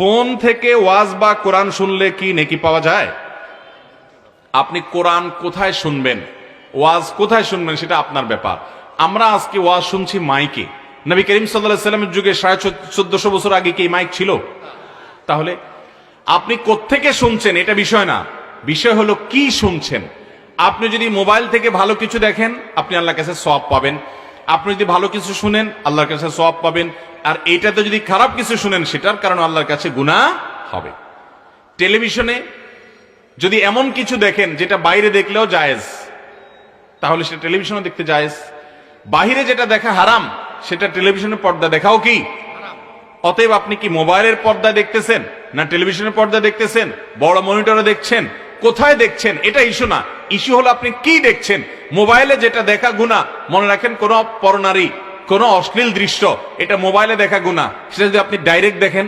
Phone থেকে ওয়াজ বা কোরআন শুনলে কি নেকি পাওয়া যায়? আপনি কোরআন কোথায় শুনবেন? ওয়াজ কোথায় শুনবেন সেটা আপনার ব্যাপার। আমরা আজকে ওয়াজ শুনছি মাইকে। নবী করিম সাল্লামের যুগে সাড়ে চোদ্দশো বছর আগে কি মাইক ছিল? তাহলে আপনি কোত্থেকে শুনছেন? এটা বিষয় না। বিষয় হলো কি শুনছেন? আপনি যদি মোবাইল থেকে ভালো কিছু দেখেন, আপনি আল্লাহর কাছে সব পাবেন। আপনি যদি ভালো কিছু শুনেন, আল্লাহর কাছে সব পাবেন। আর এইটাতে যদি খারাপ কিছু শুনেন, সেটার কারণে আল্লাহর কাছে গুণা হবে। টেলিভিশনে যদি এমন কিছু দেখেন, যেটা বাইরে দেখলেও জায়েজ, তাহলে সেটা টেলিভিশনে দেখতে জায়েজ। বাহিরে যেটা দেখা হারাম, সেটা টেলিভিশনের পর্দা দেখাও কি? অতএব আপনি কি মোবাইলের পর্দা দেখতেছেন, না টেলিভিশনের পর্দা দেখতেছেন, বড় মনিটরে দেখছেন, কোথায় দেখছেন, এটা ইস্যু না। ইস্যু হলো আপনি কি দেখছেন? মোবাইলে যেটা দেখা গুণা মনে রাখেন কোন পরনারী কোন অশ্লীল দৃশ্য এটা মোবাইলে দেখা গুণা সেটা যদি আপনি ডাইরেক্ট দেখেন